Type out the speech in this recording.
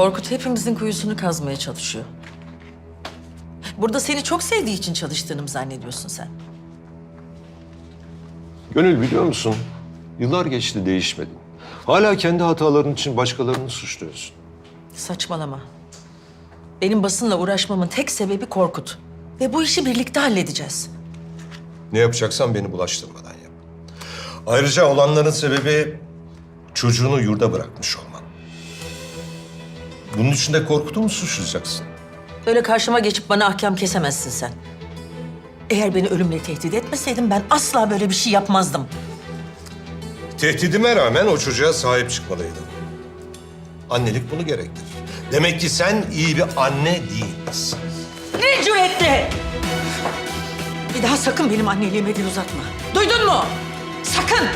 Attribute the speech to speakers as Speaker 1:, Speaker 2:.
Speaker 1: Korkut hepimizin kuyusunu kazmaya çalışıyor. Burada seni çok sevdiği için çalıştığını mı zannediyorsun sen?
Speaker 2: Gönül biliyor musun? Yıllar geçti değişmedin. Hala kendi hataların için başkalarını suçluyorsun.
Speaker 1: Saçmalama. Benim basınla uğraşmamın tek sebebi Korkut. Ve bu işi birlikte halledeceğiz.
Speaker 2: Ne yapacaksan beni bulaştırmadan yap. Ayrıca olanların sebebi çocuğunu yurda bırakmış olman. Bunun için de Korkut'u mu suçlayacaksın?
Speaker 1: Böyle karşıma geçip bana ahkam kesemezsin sen. Eğer beni ölümle tehdit etmeseydin ben asla böyle bir şey yapmazdım.
Speaker 2: Tehdidime rağmen o çocuğa sahip çıkmalıydın. Annelik bunu gerektirir. Demek ki sen iyi bir anne değilsin.
Speaker 1: Ne cüretle! Bir daha sakın benim anneliğime dil uzatma. Duydun mu? Sakın!